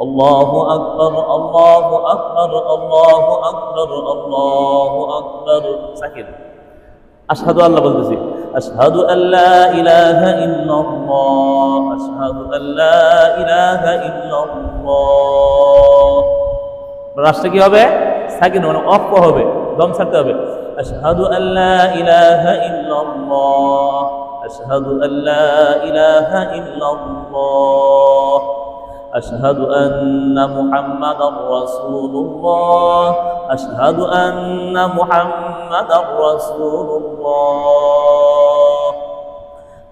الله أكبر الله أكبر الله أكبر الله أكبر ساكن أشهد أن لا بلدسي أشهد أن لا إله إلا الله أشهد أن لا إله إلا الله রাষ্ট্রে কি হবে সাকিন মানে অক্ষ হবে দম ছাড়তে হবে আশহাদু আল্লা ইলাহা ইল্লাল্লাহ আশহাদু আল্লা ইলাহা ইল্লাল্লাহ أشهد أن محمدا رسول الله أشهد أن محمدا رسول الله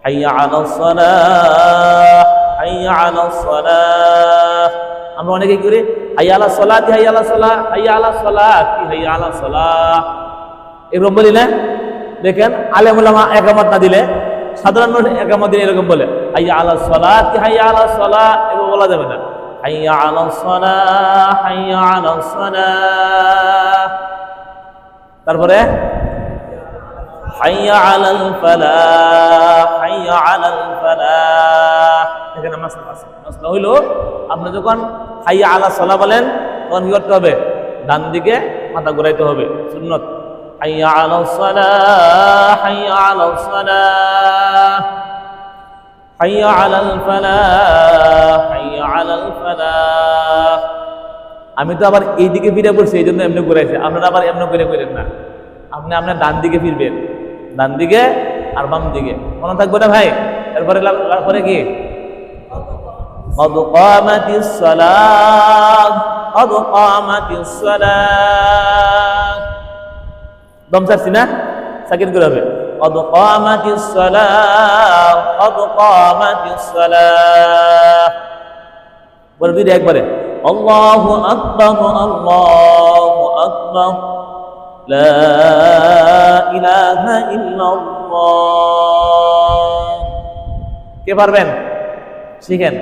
حي على الصلاة حي على الصلاة আমরা অনেকে করি হাই আলা সলা হাই আলা সলা হাই আলা সলা কি হাই আলা সলা এরকম বলি না দেখেন আলেমুলামা একামত না দিলে সাধারণ মানুষ একামত দিলে এরকম বলে হাই আলা সলা কি হাই আলা সলা এরকম বলা যাবে না। হাই আলা সলা হাই আলা সলা তারপরে, হাইয়া আলাল হাইয়া আলাল এখানে মাসলা আছে। মাসলা হইল, আপনি যখন হাইয়া আলা সলা বলেন, তখন কি করতে হবে? ডান দিকে মাথা ঘুরাইতে হবে। সুন্নত। হাইয়া আলা সালাহ, হাইয়া আলা সালাহ। হাইয়া আলাল ফালাহ হাইয়া আলাল ফালাহ আমি তো আবার এই দিকে ফিরে পড়ছি এই জন্য এমনি ঘুরাইছে আপনারা আবার এমনি করে করেন না আপনি আপনার ডান দিকে ফিরবেন ডান দিকে আর বাম দিকে মনে থাকবে না ভাই এরপরে লা- তারপরে কি قد قامت الصلاة قد قامت الصلاة দম ছাড়ছি না সাকিন করে হবে قد قامت الصلاة قد قامت الصلاة বলবি রে একবারে আল্লাহু আকবার আল্লাহু আকবার লা ইলাহা ইল্লাল্লাহ কে পারবেন শিখেন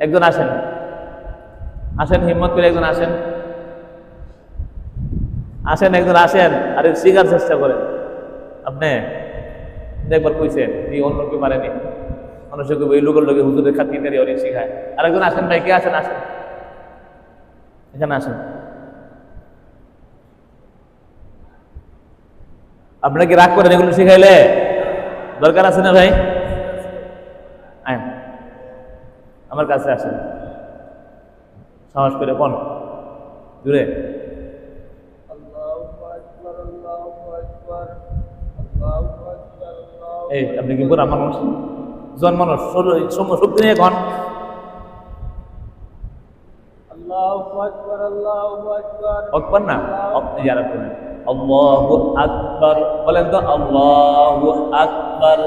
একজন আসেন আসেন হিম্মত করে একজন আসেন আসেন একজন আসেন আর শিখার চেষ্টা করেন আপনি একবার কইছেন এই অন্য কেউ পারেনি মানুষকে ওই লোকের লোকে হুজুরের খাতির অনেক শিখায়। আরেকজন আসেন, ভাই, কে আসেন আসেন। এখানে আসেন। আপনারা কি রাগ করেন এগুলো শিখাইলে? দরকার আছে না, ভাই? আইন। আমার কাছে আসেন। সাহস করে কোন দূরে। এই আপনি কি বুড়া মানুষ? জন মানুষ শরীর- সম- শক্তি নিয়ে কন অকবর না? অক- ইয়ারা করেন আল্লাহু আকবার। বলেন তো আল্লাহু আকবার।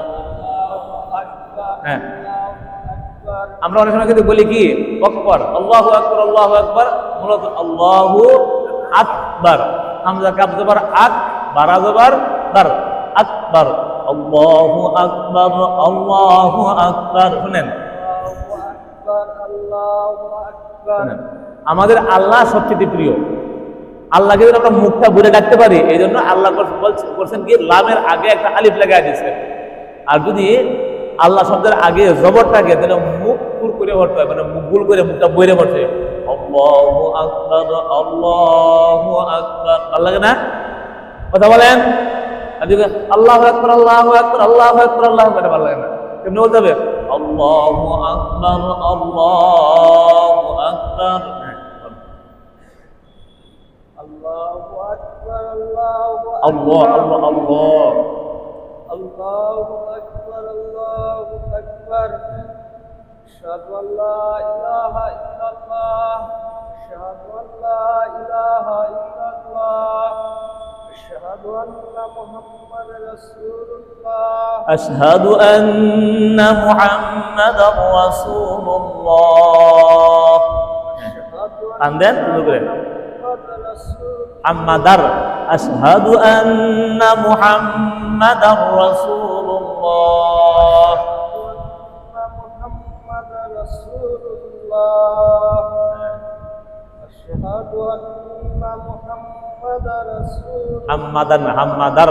হ্যাঁ। আমরা অনেক সময় কিন্তু বলি কি? অকবর আল্লাহু আকবর আল্লাহু আকবর। মূলত আল্লাহু আকবার। হামজা আক বারা জবর বার আকবার। আল্লাহু আকবার আল্লাহু আকবার। শুনেন। আমাদের আল্লাহ সবচেয়ে প্রিয়। আল্লাহকে যদি আমরা মুখটা ভরে ডাকতে পারি এই জন্য আল্লাহ করছেন কি, লামের আগে একটা আলিফ লাগাই দিয়েছেন আর যদি আল্লাহ শব্দের আগে জবর থাকে, তাহলে মুখ পুর করে পড়তে হয় মানে মুখ গুল করে মুখটা বইরে পড়ছে আল্লাহু আকবার আল্লাহু আকবার। ভালো লাগে না? কথা বলেন? আর যদি আল্লাহু আকবার আল্লাহু আকবার আল্লাহু আকবার আল্লাহু আকবার এটা ভালো লাগে না কেমনি বলতে হবে আল্লাহু আকবার আল্লাহু আকবার হ্যাঁ, বলো। আল্লাহ আল্লাহ আল্লাহ الله أكبر الله أكبر أشهد أن لا إله إلا الله أشهد أن لا إله إلا الله أشهد أن محمد رسول الله. أشهد أن محمد رسول الله. محمد then أشهد أن محمد رسول الله. أشهد أن محمد رسول الله. محمد أن رسول محمدا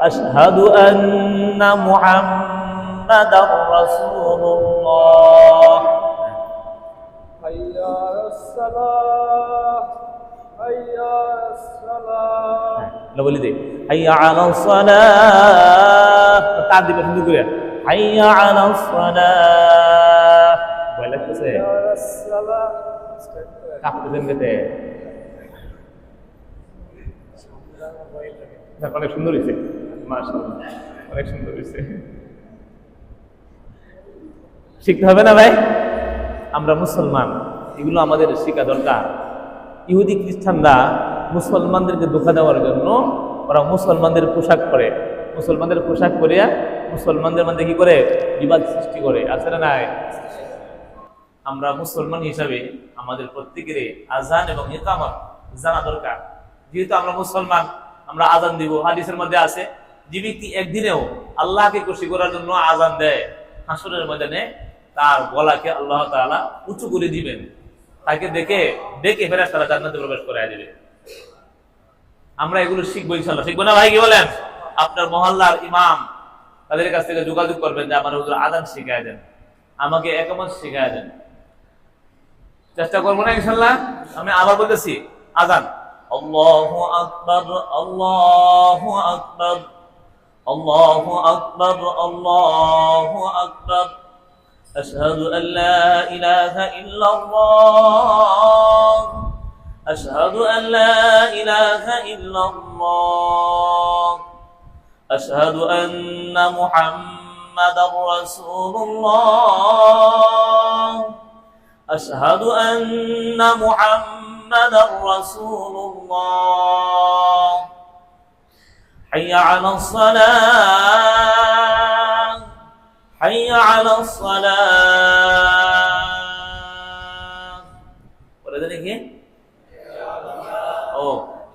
أشهد أن محمد رسول الله. حي على الصلاة حي على الصلاة. لو ولدي حي على الصلاة. تعدي بخدو كده حي على الصلاة. ولا تسير حي على الصلاة. অনেক সুন্দর হয়েছে অনেক সুন্দর হয়েছে শিখতে হবে না ভাই? আমরা মুসলমান, এগুলো আমাদের শেখা দরকার। ইহুদি খ্রিস্টানরা মুসলমানদেরকে ধোকা দেওয়ার জন্য ওরা মুসলমানদের পোশাক পরে। মুসলমানদের পোশাক পরিয়া মুসলমানদের মধ্যে কি করে? বিবাদ সৃষ্টি করে। আছে না নাই? আমরা মুসলমান হিসাবে আমাদের প্রত্যেকেরই আজান এবং ইকামত জানা দরকার। যেহেতু আমরা মুসলমান, আমরা আজান দিব। হাদিসের মধ্যে আছে, যে ব্যক্তি একদিনেও আল্লাহকে খুশি করার জন্য আজান দেয়, হাসরের ময়দানে তার গলাকে আল্লাহ তাআলা উঁচু করে দিবেন। তাকে দেখে দেখে ফেরাস তারা জান্নাতে প্রবেশ করায় দিবে। আমরা এগুলো শিখব ইনশাল্লাহ শিখব না ভাই, কি বলেন? আপনার মহল্লার ইমাম তাদের কাছ থেকে যোগাযোগ করবেন যে আমার হুজুর আজান শিখায় দেন। আমাকে একমত শিখায় দেন। চেষ্টা করবো না ইনশাল্লাহ আমি আবার বলতেছি আজান আল্লাহু আকবার আল্লাহু আকবার আল্লাহু আকবার আল্লাহু আকবার أشهد أن لا إله إلا الله أشهد أن لا إله إلا الله أشهد أن محمدا رسول الله أشهد أن محمدا رسول الله. حي على الصلاة. حي على الصلاة. ولا ذلك إيه؟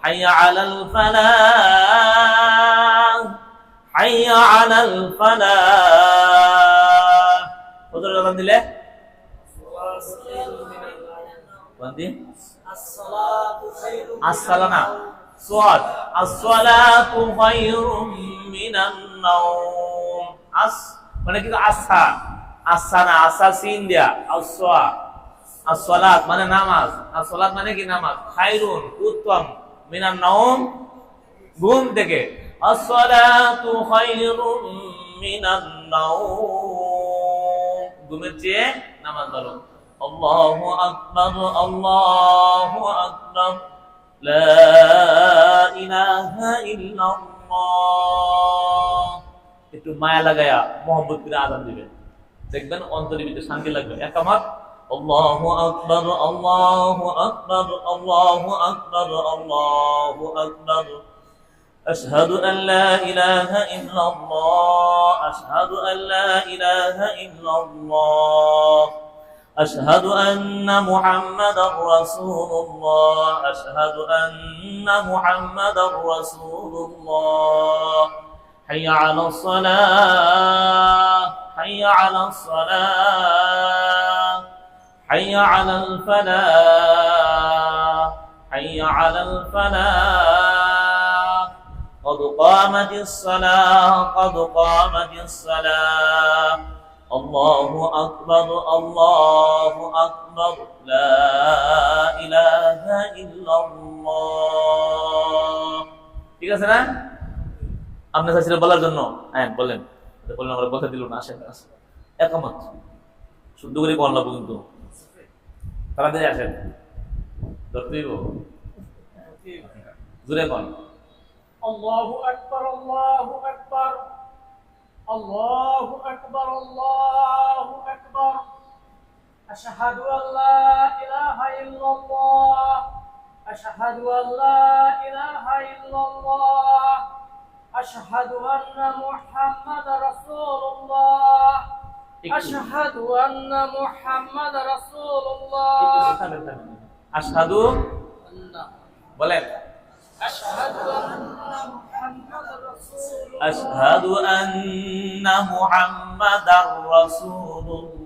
حي على الفلاح. حي على الفلاح. وذلك দিলে বান্দি আসসালানা সোয়াদ। আসসালাতু খায়রুম মিনান নাওম। আস মানে কিন্তু আসা? আসা না আসা সিন দিয়া। আসওয়া। আসসালাত মানে নামাজ। আসসালাত মানে কি নামাজ? খায়রুন উত্তম। মিনান নাওম ঘুম থেকে। আসসালাতু খায়রুম মিনান নাওম। ঘুমের চেয়ে নামাজ ভালো। আল্লাহু আকবার আল্লাহু আকবার লা ইলাহা ইল্লাল্লাহ একটু মায়া লাগায়া মোহাম্মদ করে আজান দিবেন দেখবেন অন্তরের ভিতরে শান্তি লাগবে একামাত আল্লাহু আকবার আল্লাহু আকবার আল্লাহু আকবার আল্লাহু আকবার أشهد أن لا إله إلا الله أشهد أن لا إله إلا الله أشهد أن محمد رسول الله. أشهد أن محمد رسول الله. حي على الصلاة. حي على الصلاة. حي على الفلاح. حي على الفلاح. قد قامت الصلاة. قد قامت الصلاة. الله أكبر الله أكبر لا إله إلا الله ঠিক আছে না আপনি চাইছিলেন বলার জন্য হ্যাঁ বলেন বললেন আমরা কথা দিল না আসেন আসেন। একমত শুদ্ধ করে বল লাগবো কিন্তু তাড়াতাড়ি আসেন ধরতেই জুড়ে কন الله أكبر الله أكبر الله أكبر الله أكبر أشهد أن لا إله إلا الله أشهد أن لا إله إلا الله أشهد أن محمد رسول الله أشهد أن محمد رسول الله আসাদু বলেন أشهد أن محمد رسول الله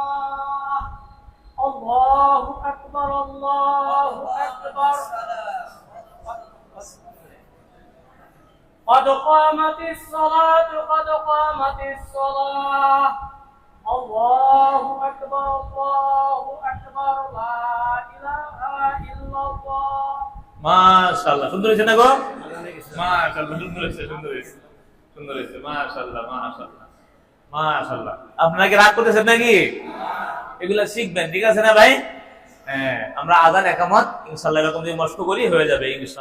الله أكبر الله أكبر قد قامت الصلاة قد قامت الصلاة الله أكبر الله أكبر لا إله إلا الله মাশাআল্লাহ সুন্দর হয়েছে না গো মাশাআল্লাহ সুন্দর হয়েছে সুন্দর হয়েছে সুন্দর হয়েছে মাশাআল্লাহ মাশাআল্লাহ মাশাআল্লাহ আপনারা কি রাগ করতেছেন নাকি এগুলা শিখবেন, ঠিক আছে না ভাই? হ্যাঁ আমরা আজান একামত ইনশাল্লাহ এরকম যদি মস্ক করি হয়ে যাবে, ইনশাআল্লাহ।